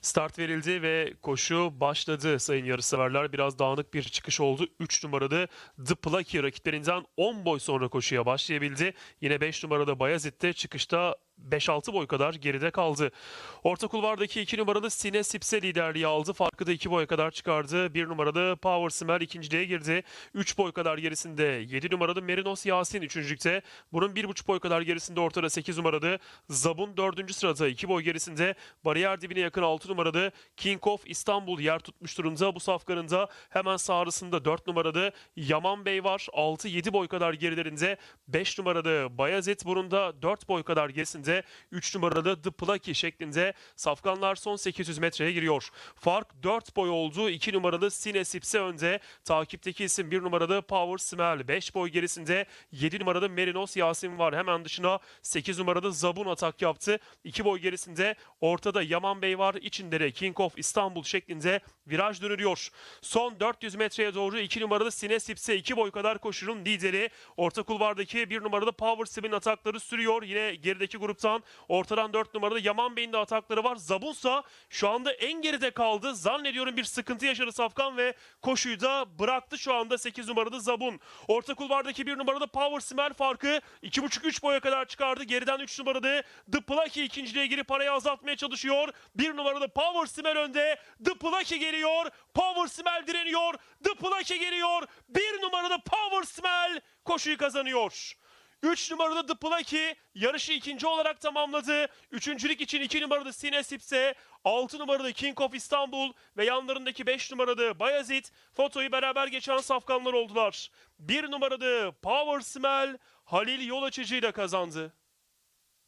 Start verildi ve koşu başladı sayın yarışseverler. Biraz dağınık bir çıkış oldu. 3 numaralı The Plucky rakiplerinden 10 boy sonra koşuya başlayabildi. Yine 5 numarada Bayezid de çıkışta 5-6 boy kadar geride kaldı. Orta kulvardaki 2 numaralı Sine Sipse liderliği aldı. Farkı da 2 boya kadar çıkardı. 1 numaralı Power Smell ikinciliğe girdi. 3 boy kadar gerisinde 7 numaralı Merinos Yasin üçüncülükte. Bunun 1,5 boy kadar gerisinde ortada 8 numaralı Zabun 4. sırada 2 boy gerisinde. Bariyer dibine yakın 6 numaralı King of İstanbul yer tutmuş durumda. Bu safkanında hemen sağrısında 4 numaralı Yaman Bey var. 6-7 boy kadar gerilerinde 5 numaralı Bayezid burunda 4 boy kadar gerisinde 3 numaralı The Plucky şeklinde safkanlar son 800 metreye giriyor. Fark 4 boy oldu. 2 numaralı Sine Sipse önde. Takipteki isim 1 numaralı Power Smell. 5 boy gerisinde 7 numaralı Merinos Yasin var. Hemen dışına 8 numaralı Zabun atak yaptı. 2 boy gerisinde ortada Yaman Bey var. İçinde de King of İstanbul şeklinde viraj dönülüyor. Son 400 metreye doğru 2 numaralı Sine Sipse 2 boy kadar koşunun lideri. Orta kulvardaki 1 numaralı Power Smell'in atakları sürüyor. Yine gerideki gruptan ortadan 4 numaralı Yaman Bey'in de atakları var. Zabunsa şu anda en geride kaldı. Zannediyorum bir sıkıntı yaşadı Safkan ve koşuyu da bıraktı şu anda 8 numaralı Zabun. Orta kulvardaki 1 numaralı Power Smell farkı 2,5-3 boya kadar çıkardı. Geriden 3 numaralı The Plucky ikinciliğe girip parayı azaltmaya çalışıyor. 1 numaralı Power Smell önde. The Plucky geliyor. Power Smell direniyor. The Plucky geliyor. 1 numaralı Power Smell koşuyu kazanıyor. 3 numaralı The Plucky yarışı ikinci olarak tamamladı. Üçüncülük için 2 numaralı Sine Sipse, 6 numaralı King of İstanbul ve yanlarındaki 5 numaralı Bayezid fotoyu beraber geçen safkanlar oldular. 1 numaralı Power Smell Halil yol açıcıyla kazandı.